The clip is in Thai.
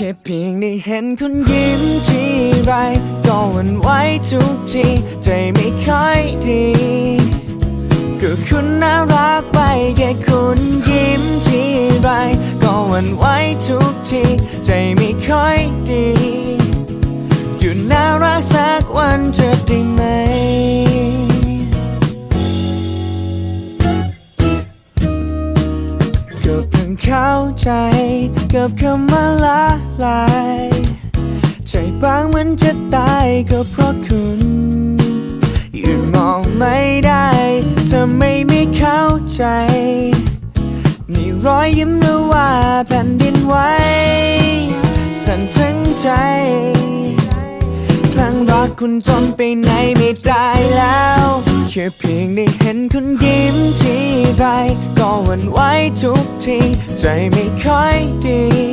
แค่เพียงได้เห็นคุณยิ้มทีไรก็หวันไหวทุกทีใจไม่ค่อยดีก็คุณน่ารักไปแค่คุณยิ้มทีไรก็หวันไหวทุกทีใจไม่ค่อยดีหยุดน่ารักสักวันจะได้ไหม เข้าใจกับคำว่าละลายใจบางเหมือนจะตายก็เพราะคุณยุดมองไม่ได้ทำไมไม่เข้าใจ มีรอยยิ้มหรือว่าแผ่นดินไหวสั่นทั้งใจครั้งรักคุณจนไปไหนไม่ได้แล้ว แค่เพียงได้เห็นคุณยิ้มทีไร หวั่นไหวทุกที ใจไม่ค่อยดี